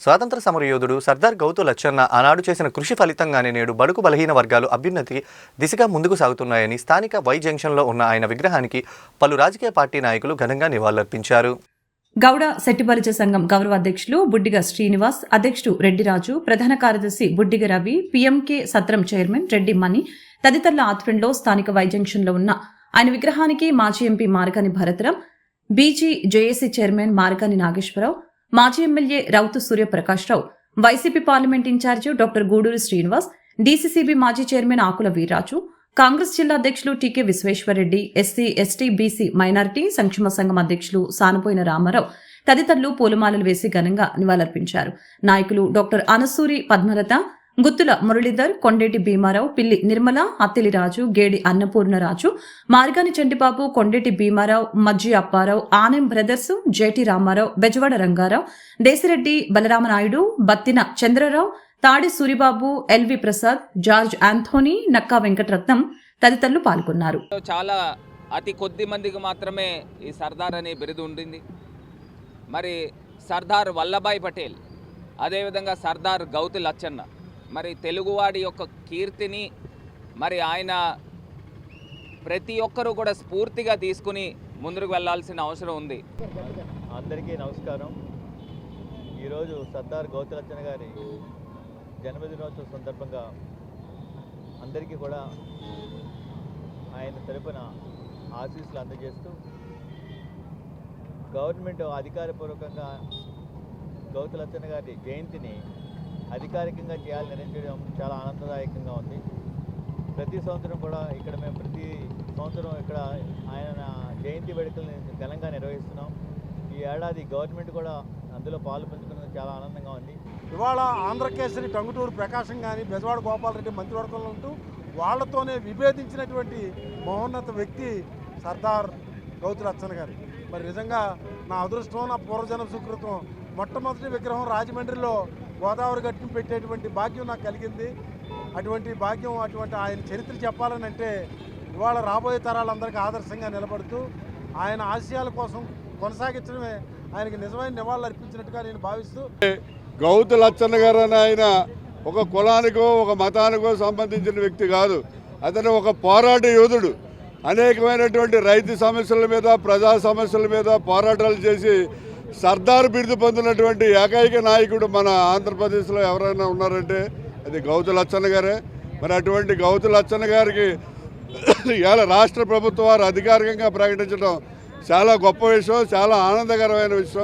స్వాతంత్ర సమరయోధుడు సర్దార్ గౌతు లచ్చన్న ఆనాడు చేసిన కృషి ఫలితంగానే నేడు బడుగు బలహీన వర్గాలు అభ్యున్నతి దిశగా ముందుకు సాగుతున్నాయని స్థానిక వై జంక్షన్లో ఉన్న ఆయన విగ్రహానికి పలు రాజకీయ పార్టీ నాయకులు ఘనంగా నివాళులర్పించారు. గౌడ శెట్టిపరిచ సంఘం గౌరవ అధ్యక్షులు బుడ్డిగ శ్రీనివాస్ అధ్యక్షుడు రెడ్డిరాజు ప్రధాన కార్యదర్శి బుడ్డిగ రవి పీఎంకే సత్రం చైర్మన్ రెడ్డి మణి తదితరుల ఆధ్వర్యంలో స్థానిక వై జంక్షన్లో ఉన్న ఆయన విగ్రహానికి మాజీ MP Margani Bharatram BC JAC chairman Margani Nageswara Rao మాజీ MLA Rowthu Suryaprakash Rao YCP parliament in charge doctor Gudur Srinivas DCCB మాజీ చైర్మన్ ఆకుల వీర్రాజు కాంగ్రెస్ జిల్లా అధ్యక్షులు TK Visweswara Reddy SC ST BC minority సంక్షేమ సంఘం అధ్యక్షులు సానపోయిన రామారావు తదితరులు పూలమాలలు వేసి ఘనంగా నివాళులర్పించారు. నాయకులు doctor Anasuri Padmalatha Guttula Muralidhar Kondeti Bhimarao Pilli Nirmala Attiliraju Gedi Annapurnaraju Margani Chantibabu Kondeti Bhimarao Majji Apparao Anem brothers JT Ramarao Bezawada Rangarao Desireddy Balaramanaidu Battina Chandrarao Tadi Suribabu LV Prasad George Anthony Nakka Venkataratnam తదితరులు పాల్గొన్నారు. చాలా అతి కొద్ది మందికి మాత్రమే ఈ సర్దార్ అనే బిరుదు ఉండింది. మరి సర్దార్ వల్లభాయ్ పటేల్ అదేవిధంగా సర్దార్ గౌతి లచ్చన్న మరి తెలుగువాడి యొక్క కీర్తిని మరి ఆయన ప్రతి ఒక్కరూ కూడా స్ఫూర్తిగా తీసుకుని ముందుకు వెళ్ళాల్సిన అవసరం ఉంది. అందరికీ నమస్కారం. ఈరోజు సర్దార్ గౌతలచ్చన గారి జన్మదినోత్సవ సందర్భంగా అందరికీ కూడా ఆయన తరపున ఆశీస్సులు అందజేస్తూ గవర్నమెంట్ అధికారపూర్వకంగా గౌతలచ్చన గారి జయంతిని అధికారికంగా చేయాలని నిర్ణయించడం చాలా ఆనందదాయకంగా ఉంది. ప్రతి సంవత్సరం కూడా ఇక్కడ మేము ప్రతి సంవత్సరం ఇక్కడ ఆయన జయంతి వేడుకలను ఘనంగా నిర్వహిస్తున్నాం. ఈ ఏడాది గవర్నమెంట్ కూడా అందులో పాలు పంచుకున్నది చాలా ఆనందంగా ఉంది. ఇవాళ ఆంధ్రకేసరి టంగుటూరు ప్రకాశం కానీ బెజవాడ గోపాలరెడ్డి మంత్రివర్గంలో ఉంటూ వాళ్ళతోనే విభేదించినటువంటి మహోన్నత వ్యక్తి సర్దార్ గౌతులచ్చన్ గారు. మరి నిజంగా నా అదృష్టం నా పూర్వజన సుకృతం మొట్టమొదటి విగ్రహం రాజమండ్రిలో గోదావరి గట్టును పెట్టేటువంటి భాగ్యం నాకు కలిగింది. అటువంటి భాగ్యం అటువంటి ఆయన చరిత్ర చెప్పాలని అంటే ఇవాళ రాబోయే తరాలందరికీ ఆదర్శంగా నిలబడుతూ ఆయన ఆశయాల కోసం కొనసాగించడమే ఆయనకి నిజమైన నివాళులు అర్పించినట్టుగా నేను భావిస్తూ గౌతు లచ్చన్న గారు అని ఆయన ఒక కులానికో ఒక మతానికో సంబంధించిన వ్యక్తి కాదు. అతను ఒక పోరాట యోధుడు. అనేకమైనటువంటి రైతు సమస్యల మీద ప్రజా సమస్యల మీద పోరాటాలు చేసి సర్దార్ బిరుదు పొందినటువంటి ఏకైక నాయకుడు మన ఆంధ్రప్రదేశ్లో ఎవరైనా ఉన్నారంటే అది గౌతు లచ్చన్న గారే. మరి అటువంటి గౌతు లచ్చన్న గారికి ఇవాళ రాష్ట్ర ప్రభుత్వం వారు అధికారికంగా ప్రకటించడం చాలా గొప్ప విషయం చాలా ఆనందకరమైన విషయం.